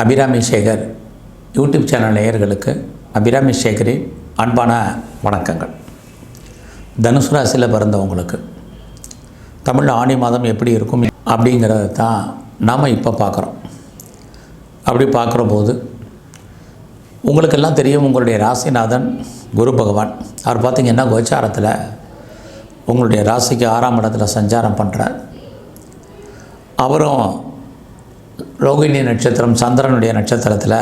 Abirami Sekar YouTube channel நேயர்களுக்கு அபிராமி சேகரின் அன்பான வணக்கங்கள். தனுசு ராசியில் பிறந்தவங்களுக்கு தமிழ் ஆணி மாதம் எப்படி இருக்கும் அப்படிங்கிறத தான் நாம் இப்போ பார்க்குறோம். அப்படி பார்க்குற போது உங்களுக்கெல்லாம் தெரியும் உங்களுடைய ராசிநாதன் குரு பகவான். அவர் பார்த்திங்கன்னா கோச்சாரத்தில் உங்களுடைய ராசிக்கு ஆறாம் இடத்துல சஞ்சாரம் பண்ணுறார் அவரும் ரோகிணி நட்சத்திரம் சந்திரனுடைய நட்சத்திரத்தில்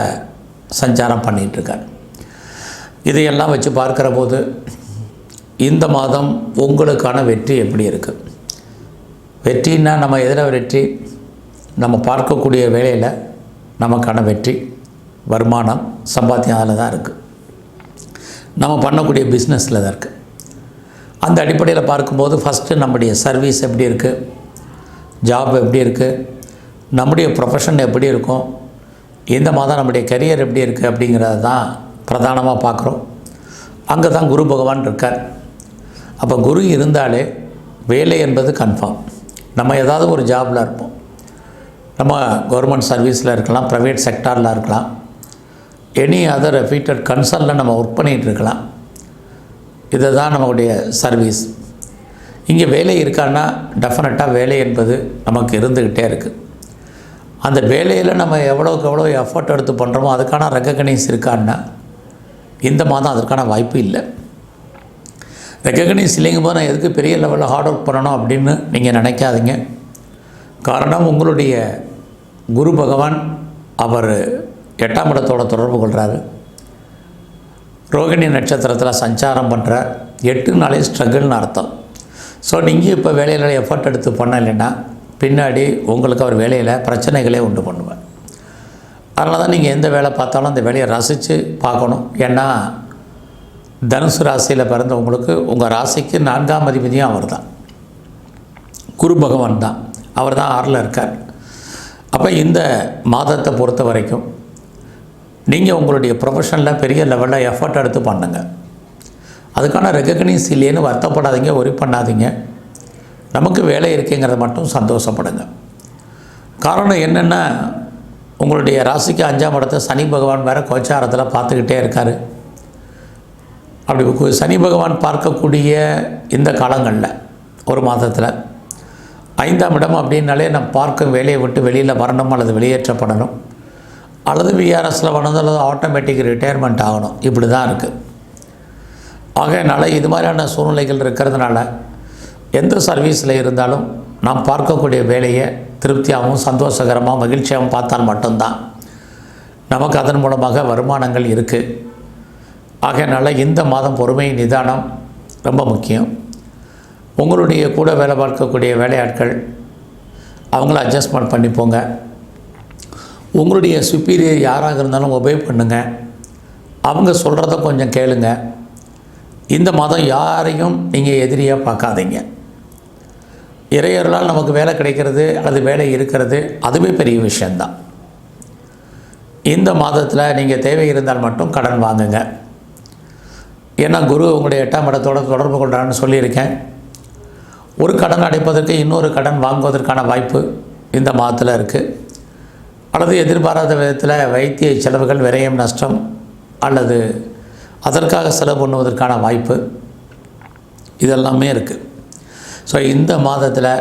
சஞ்சாரம் பண்ணிகிட்ருக்கார் இதையெல்லாம் வச்சு பார்க்குற போது இந்த மாதம் உங்களுக்கான வெற்றி எப்படி இருக்குது வெற்றின்னா நம்ம எதில் வெற்றி நம்ம பார்க்கக்கூடிய வேலையில் நமக்கான வெற்றி வருமானம் சம்பாத்தியம் அதில் தான் இருக்குது நம்ம பண்ணக்கூடிய பிஸ்னஸில் தான் இருக்குது அந்த அடிப்படையில் பார்க்கும்போது ஃபஸ்ட்டு நம்முடைய சர்வீஸ் எப்படி இருக்குது ஜாப் எப்படி இருக்குது நம்முடைய ப்ரொஃபஷன் எப்படி இருக்கும்? இந்த மாதம் நம்முடைய கரியர் எப்படி இருக்குது அப்படிங்கிறத தான் பிரதானமாக பார்க்குறோம். அங்கே தான் குரு பகவான் இருக்கார். அப்போ குரு இருந்தாலே வேலை என்பது கன்ஃபார்ம் நம்ம ஏதாவது ஒரு ஜாபில் இருப்போம். நம்ம கவர்மெண்ட் சர்வீஸில் இருக்கலாம் ப்ரைவேட் செக்டாரில் இருக்கலாம். எனி அதர் ரெஃபீட்டட் கன்சர்னில் நம்ம ஒர்க் பண்ணிகிட்டு இருக்கலாம். இதுதான் நம்மளுடைய சர்வீஸ் இங்கே வேலை இருக்கான்னா டெஃபினட்டாக வேலை என்பது நமக்கு இருந்துக்கிட்டே இருக்குது அந்த வேலையில் நம்ம எவ்வளோக்கு எவ்வளோ எஃபர்ட் எடுத்து பண்ணுறோமோ அதுக்கான ரெக்கக்னைஸ் இருக்கான்னா இந்த மாதம் அதற்கான வாய்ப்பு இல்லை. ரெக்கக்னைஸ் இல்லைங்கும் போது நான் எதுக்கு பெரிய லெவலில் ஹார்ட் ஒர்க் பண்ணணும் அப்படின்னு நீங்கள் நினைக்காதீங்க. காரணம் உங்களுடைய குரு பகவான் அவர் எட்டாம் இடத்தோட தொடர்பு கொள்கிறாரு ரோகிணி நட்சத்திரத்தில் சஞ்சாரம் பண்ணுற எட்டு நாளே ஸ்ட்ரகிள்னு அர்த்தம். ஸோ நீங்கள் இப்போ வேலையில் எஃபர்ட் எடுத்து பண்ணலைன்னா பின்னாடி உங்களுக்கு அவர் வேலையில் பிரச்சனைகளே உண்டு பண்ணுவேன் அதனால தான் நீங்கள் எந்த வேலை பார்த்தாலும் அந்த வேலையை ரசித்து பார்க்கணும். ஏன்னா தனுசு ராசியில் பிறந்தவங்களுக்கு உங்கள் ராசிக்கு நான்காம் அதிபதியும் அவர் தான். குரு பகவான் தான். அவர் தான் ஆறில் இருக்கார். அப்போ இந்த மாதத்தை பொறுத்த வரைக்கும் நீங்கள் உங்களுடைய ப்ரொஃபஷனில் பெரிய லெவலில் எஃபர்ட் எடுத்து பண்ணுங்க. அதுக்கான ரெகக்னைஸ் இல்லைன்னு வருத்தப்படாதீங்க ஒரி பண்ணாதீங்க. நமக்கு வேலை இருக்குங்கிறத மட்டும் சந்தோஷப்படுங்க. காரணம் என்னென்னா உங்களுடைய ராசிக்கு அஞ்சாம் இடத்த சனி பகவான் வேறு கோச்சாரத்தில் பார்த்துக்கிட்டே இருக்கார். அப்படி சனி பகவான் பார்க்கக்கூடிய இந்த காலங்களில் ஒரு மாதத்தில் ஐந்தாம் இடம் அப்படின்னாலே நம்ம பார்க்கும் வேலையை விட்டு வெளியில் வரணும் அல்லது வெளியேற்றப்படணும். அல்லது விஆர்எஸில் வரணும் அல்லது ஆட்டோமேட்டிக் ரிட்டையர்மெண்ட் ஆகணும். இப்படி தான் இருக்குது ஆகையினால இது மாதிரியான சூழ்நிலைகள் இருக்கிறதுனால எந்த சர்வீஸில் இருந்தாலும் நாம் பார்க்கக்கூடிய வேலையை திருப்தியாகவும் சந்தோஷகரமாக மகிழ்ச்சியாகவும் பார்த்தால் மட்டும்தான். நமக்கு அதன் மூலமாக வருமானங்கள் இருக்குது ஆகையினால இந்த மாதம் பொறுமை நிதானம் ரொம்ப முக்கியம். உங்களுடைய கூட வேலை பார்க்கக்கூடிய வேலையாட்கள் அவங்கள அட்ஜஸ்ட்மெண்ட் பண்ணிப்போங்க. உங்களுடைய சுப்பீரியர் யாராக இருந்தாலும் ஒபே பண்ணுங்கள் அவங்க சொல்கிறத கொஞ்சம் கேளுங்க. இந்த மாதம் யாரையும் நீங்கள் எதிரியாக பார்க்காதீங்க. இறையர்களால் நமக்கு வேலை கிடைக்கிறது அல்லது வேலை இருக்கிறது அதுவே பெரிய விஷயந்தான் இந்த மாதத்தில் நீங்கள் தேவை இருந்தால் மட்டும் கடன் வாங்குங்க. ஏன்னா குரு உங்களுடைய எட்டாம் இடத்தோட தொடர்பு கொண்டான்னு சொல்லியிருக்கேன். ஒரு கடன் அடைப்பதற்கு இன்னொரு கடன் வாங்குவதற்கான வாய்ப்பு இந்த மாதத்தில் இருக்குது அல்லது எதிர்பாராத விதத்தில் வைத்திய செலவுகள் விரயம் நஷ்டம் அல்லது அதற்காக செலவு பண்ணுவதற்கான வாய்ப்பு இதெல்லாமே இருக்குது ஸோ இந்த மாதத்தில்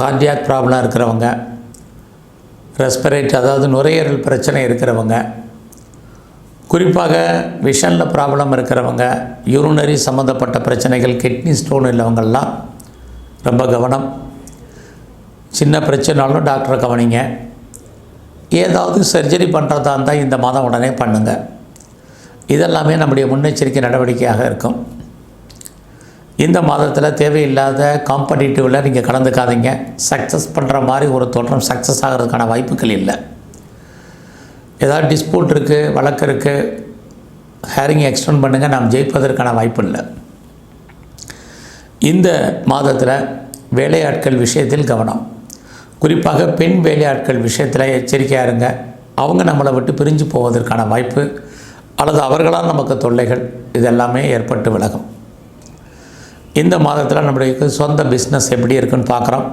கார்டியாக் ப்ராப்ளம் இருக்கிறவங்க ரெஸ்பிரேட் அதாவது நுரையீரல் பிரச்சனை இருக்கிறவங்க குறிப்பாக விஷனில் ப்ராப்ளம் இருக்கிறவங்க யூரினரி சம்மந்தப்பட்ட பிரச்சனைகள் கிட்னி ஸ்டோன் உள்ளவங்கள்லாம் ரொம்ப கவனம். சின்ன பிரச்சனைனாலும் டாக்டரை கவனிங்க. ஏதாவது சர்ஜரி பண்ணுறதா இருந்தால் இந்த மாதம் உடனே பண்ணுங்கள் இதெல்லாமே நம்முடைய முன்னெச்சரிக்கை நடவடிக்கையாக இருக்கும். இந்த மாதத்தில் தேவையில்லாத காம்படிட்டிவில் நீங்கள் கலந்துக்காதீங்க. சக்ஸஸ் பண்ணுற மாதிரி ஒரு தோற்றம் சக்ஸஸ் ஆகிறதுக்கான வாய்ப்புகள் இல்லை. ஏதாவது டிஸ்பியூட் இருக்குது வழக்கு இருக்குது ஹேரிங் எக்ஸ்டெண்ட் பண்ணுங்கள் நாம் ஜெயிப்பதற்கான வாய்ப்பு இல்லை. இந்த மாதத்தில் வேலையாட்கள் விஷயத்தில் கவனம். குறிப்பாக பெண் வேலையாட்கள் விஷயத்தில் எச்சரிக்கையாக இருங்க. அவங்க நம்மளை விட்டு பிரிஞ்சு போவதற்கான வாய்ப்பு அல்லது அவர்களால் நமக்கு தொல்லைகள் இதெல்லாமே ஏற்பட்டு விலகும். இந்த மாதத்தில் நம்மளுக்கு சொந்த பிஸ்னஸ் எப்படி இருக்குன்னு பார்க்குறோம்.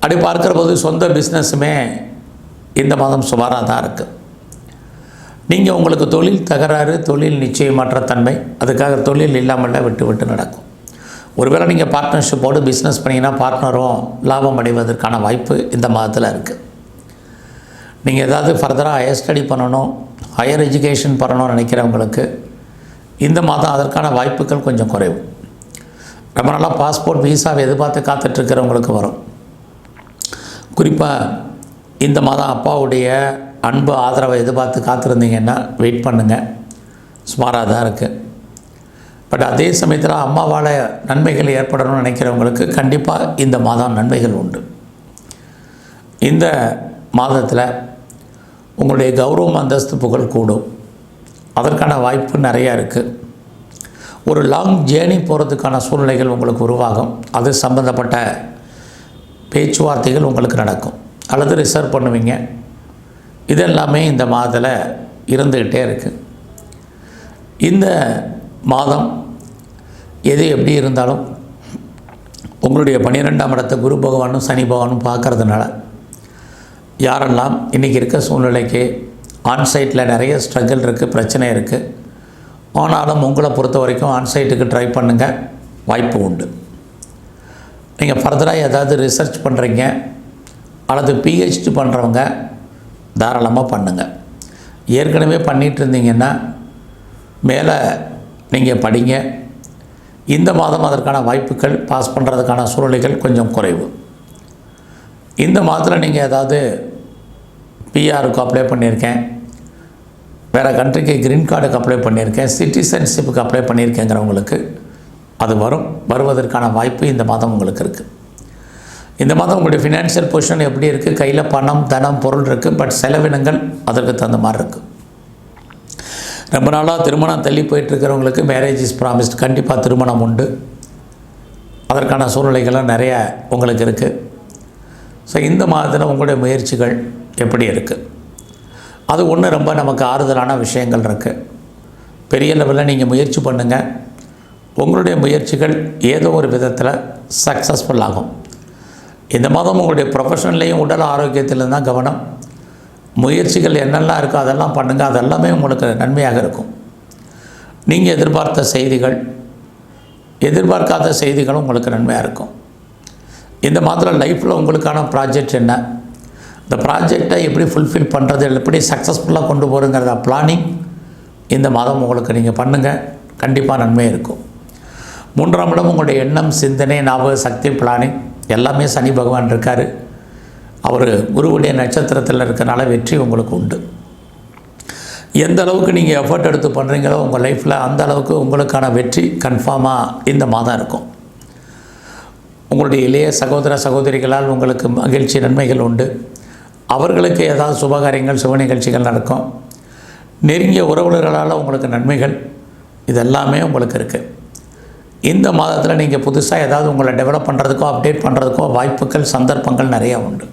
அப்படி பார்க்குற போது சொந்த பிஸ்னஸுமே இந்த மாதம் சுமாராக தான் இருக்குது நீங்கள் உங்களுக்கு தொழில் தகராறு தொழில் நிச்சயமற்ற தன்மை அதுக்காக தொழில் இல்லாமல் விட்டு விட்டு நடக்கும். ஒருவேளை நீங்கள் பார்ட்னர்ஷிப்போடு பிஸ்னஸ் பண்ணிங்கன்னா பார்ட்னரும் லாபம் அடைவதற்கான வாய்ப்பு இந்த மாதத்தில் இருக்குது நீங்கள் ஏதாவது ஃபர்தராக ஹையர் ஸ்டடி பண்ணணும் ஹையர் எஜுகேஷன் பண்ணணும்னு நினைக்கிறவங்களுக்கு இந்த மாதம் அதற்கான வாய்ப்புகள் கொஞ்சம் குறைவு. ரொம்ப நல்லா பாஸ்போர்ட் விசாவை எதிர்பார்த்து காத்துட்ருக்கிறவங்களுக்கு வரும். குறிப்பாக இந்த மாதம் அப்பாவுடைய அன்பு ஆதரவை எதிர்பார்த்து காத்திருந்தீங்கன்னா வெயிட் பண்ணுங்கள் சுமாராக தான் இருக்குது பட் அதே சமயத்தில் அம்மாவால் நன்மைகள் ஏற்படணும்னு நினைக்கிறவங்களுக்கு கண்டிப்பாக இந்த மாதம் நன்மைகள் உண்டு. இந்த மாதத்தில் உங்களுடைய கௌரவம் அந்தஸ்து புகழ் கூடும். அதற்கான வாய்ப்பு நிறையா இருக்குது ஒரு லாங் ஜேர்னி போகிறதுக்கான சூழ்நிலைகள் உங்களுக்கு உருவாகும். அது சம்மந்தப்பட்ட பேச்சுவார்த்தைகள் உங்களுக்கு நடக்கும். அல்லது ரிசர்வ் பண்ணுவீங்க. இதெல்லாமே இந்த மாதத்தில் இருந்துக்கிட்டே இருக்குது இந்த மாதம் எது எப்படி இருந்தாலும் உங்களுடைய பன்னிரெண்டாம் இடத்தை குரு பகவானும் சனி பகவானும் பார்க்கறதுனால யாரெல்லாம் இன்றைக்கி இருக்க சூழ்நிலைக்கு ஆன்சைட்டில் நிறைய ஸ்ட்ரகிள் இருக்குது பிரச்சனை இருக்குது ஆனாலும் உங்களை பொறுத்த வரைக்கும் ஆன்சைட்டுக்கு ட்ரை பண்ணுங்கள் வாய்ப்பு உண்டு. நீங்கள் ஃபர்தராக ஏதாவது ரிசர்ச் பண்ணுறீங்க அல்லது பிஹெச்டி பண்ணுறவங்க தாராளமாக பண்ணுங்கள் ஏற்கனவே பண்ணிகிட்டு இருந்தீங்கன்னா மேலே நீங்கள் படிங்க. இந்த மாதம் அதற்கான வாய்ப்புகள் பாஸ் பண்ணுறதுக்கான சூழ்நிலைகள் கொஞ்சம் குறைவு. இந்த மாதத்தில் நீங்கள் ஏதாவது பிஆருக்கு அப்ளை பண்ணியிருக்கேன். வேறு கண்ட்ரிக்கு க்ரீன் கார்டுக்கு அப்ளை பண்ணியிருக்கேன் சிட்டிசன்ஷிப்புக்கு அப்ளை பண்ணியிருக்கேங்கிறவங்களுக்கு அது வரும் வருவதற்கான வாய்ப்பு இந்த மாதம் உங்களுக்கு இருக்குது இந்த மாதம் உங்களுடைய ஃபினான்ஷியல் பொசிஷன் எப்படி இருக்குது கையில் பணம் தனம் பொருள் இருக்குது பட் செலவினங்கள் அதற்கு தகுந்த மாதிரி இருக்குது ரொம்ப நாளாக திருமணம் தள்ளி போயிட்டுருக்கிறவங்களுக்கு மேரேஜ் இஸ் ப்ராமிஸ்ட் கண்டிப்பாக திருமணம் உண்டு. அதற்கான சூழ்நிலைகளும் நிறைய உங்களுக்கு இருக்குது ஸோ இந்த மாதத்தில் உங்களுடைய முயற்சிகள் எப்படி இருக்குது அது ஒன்று ரொம்ப நமக்கு ஆறுதலான விஷயங்கள் இருக்குது பெரிய லெவலில் நீங்கள் முயற்சி பண்ணுங்கள் உங்களுடைய முயற்சிகள் ஏதோ ஒரு விதத்தில் சக்ஸஸ்ஃபுல் ஆகும். இந்த மாதம் உங்களுடைய ப்ரொஃபஷன்லேயும் உடல் ஆரோக்கியத்திலும் தான் கவனம். முயற்சிகள் என்னெல்லாம் இருக்கோ அதெல்லாம் பண்ணுங்கள் அதெல்லாமே உங்களுக்கு நன்மையாக இருக்கும். நீங்கள் எதிர்பார்த்த செய்திகள் எதிர்பார்க்காத செய்திகளும் உங்களுக்கு நன்மையாக இருக்கும். இந்த மாதத்தில் லைஃப்பில் உங்களுக்கான ப்ராஜெக்ட் என்ன? இந்த ப்ராஜெக்டை எப்படி ஃபுல்ஃபில் பண்ணுறது எப்படி சக்ஸஸ்ஃபுல்லாக கொண்டு போகிறங்கிறத பிளானிங் இந்த மாதம் உங்களுக்கு நீங்கள் பண்ணுங்கள் கண்டிப்பாக நன்மை இருக்கும். மூன்றாம் இடம் உங்களுடைய எண்ணம் சிந்தனை ஞாபக சக்தி பிளானிங் எல்லாமே சனி பகவான் இருக்கார். அவர் குருவுடைய நட்சத்திரத்தில் இருக்கிறனால வெற்றி உங்களுக்கு உண்டு. எந்த அளவுக்கு நீங்கள் எஃபர்ட் எடுத்து பண்ணுறீங்களோ உங்கள் லைஃப்பில் அந்த அளவுக்கு உங்களுக்கான வெற்றி கன்ஃபார்மாக இந்த மாதம் இருக்கும். உங்களுடைய இளைய சகோதர சகோதரிகளால் உங்களுக்கு மகிழ்ச்சி நன்மைகள் உண்டு. அவர்களுக்கு ஏதாவது சுபகாரியங்கள் சுப நிகழ்ச்சிகள் நடக்கும். நெருங்கிய உறவினர்களால் உங்களுக்கு நன்மைகள். இதெல்லாமே உங்களுக்கு இருக்குது இந்த மாதத்தில் நீங்கள் புதுசாக ஏதாவது உங்களை டெவலப் பண்ணுறதுக்கோ அப்டேட் பண்ணுறதுக்கோ வாய்ப்புகள் சந்தர்ப்பங்கள் நிறையா உண்டு.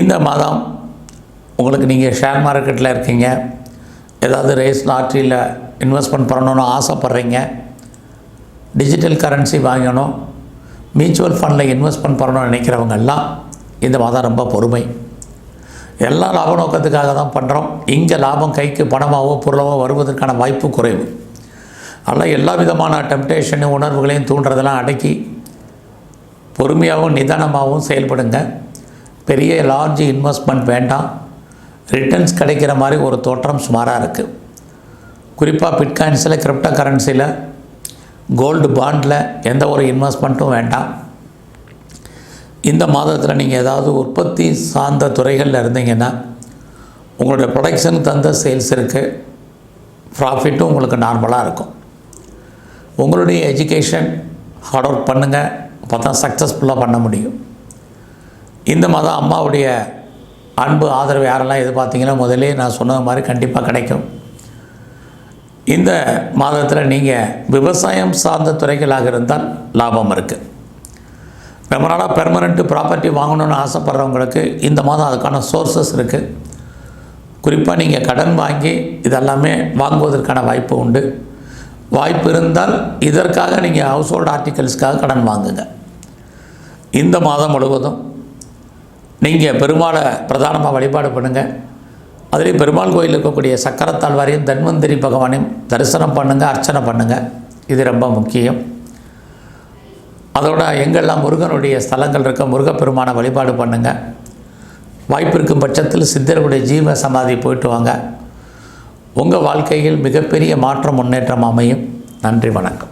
இந்த மாதம் உங்களுக்கு நீங்கள் ஷேர் மார்க்கெட்டில் இருக்கீங்க. ஏதாவது ரேஸ் லாட்ரியில் இன்வெஸ்ட்மெண்ட் பண்ணணும்னு ஆசைப்பட்றீங்க. டிஜிட்டல் கரன்சி வாங்கணும். மியூச்சுவல் ஃபண்டில் இன்வெஸ்ட்மெண்ட் பண்ணணும்னு நினைக்கிறவங்க எல்லாம் இந்த மாதம் ரொம்ப பொறுமை. எல்லாம் லாப நோக்கத்துக்காக தான் பண்ணுறோம் இங்கே லாபம் கைக்கு பணமாகவோ பொருளாவோ வருவதற்கான வாய்ப்பு குறைவு. அதனால் எல்லா விதமான டெம்டேஷனு உணர்வுகளையும் தூண்டுறதெல்லாம் அடக்கி பொறுமையாகவும் நிதானமாகவும் செயல்படுங்க. பெரிய லார்ஜ் இன்வெஸ்ட்மெண்ட் வேண்டாம். ரிட்டர்ன்ஸ் கிடைக்கிற மாதிரி ஒரு தோற்றம் சுமாராக இருக்குது குறிப்பாக பிட்காயின்ஸில் கிரிப்டோ கரன்சியில் கோல்டு பாண்டில் எந்த ஒரு இன்வெஸ்ட்மெண்ட்டும் வேண்டாம். இந்த மாதத்தில் நீங்கள் ஏதாவது உற்பத்தி சார்ந்த துறைகளில் இருந்தீங்கன்னா உங்களுடைய ப்ரொடக்ஷன் தந்த சேல்ஸ் இருக்குது ப்ராஃபிட்டும் உங்களுக்கு நார்மலாக இருக்கும். உங்களுடைய எஜுகேஷன் ஹார்ட் ஒர்க் பண்ணுங்கள் அப்போ தான் சக்ஸஸ்ஃபுல்லாக பண்ண முடியும். இந்த மாதம் அம்மாவுடைய அன்பு ஆதரவு யாரெல்லாம் எதிர்பார்த்தீங்கன்னா முதலே நான் சொன்னது மாதிரி கண்டிப்பாக கிடைக்கும். இந்த மாதத்தில் நீங்கள் விவசாயம் சார்ந்த துறைகளாக இருந்தால் லாபம் இருக்குது ரொம்ப நாளாக பெர்மனண்ட்டு ப்ராப்பர்ட்டி வாங்கணும்னு ஆசைப்பட்றவங்களுக்கு இந்த மாதம் அதுக்கான சோர்சஸ் இருக்குது குறிப்பாக நீங்கள் கடன் வாங்கி இதெல்லாமே வாங்குவதற்கான வாய்ப்பு உண்டு. வாய்ப்பு இருந்தால் இதற்காக நீங்கள் ஹவுஸ் ஹோல்ட் ஆர்டிகல்ஸ்க்காக கடன் வாங்குங்க. இந்த மாதம் முழுவதும் நீங்கள் பெருமாளை பிரதானமாக வழிபாடு பண்ணுங்கள் அதுலேயும் பெருமாள் கோயில் இருக்கக்கூடிய சக்கரத்தாழ்வாரையும் தன்வந்திரி பகவானையும் தரிசனம் பண்ணுங்கள் அர்ச்சனை பண்ணுங்கள் இது ரொம்ப முக்கியம். அதோட எங்கெல்லாம் முருகனுடைய ஸ்தலங்கள் இருக்க முருகப்பெருமானை வழிபாடு பண்ணுங்கள் வாய்ப்பு இருக்கும் பட்சத்தில் சித்தருடைய ஜீவ சமாதி போயிட்டு வாங்க. உங்கள் வாழ்க்கையில் மிகப்பெரிய மாற்றம் முன்னேற்றம் அமையும். நன்றி வணக்கம்.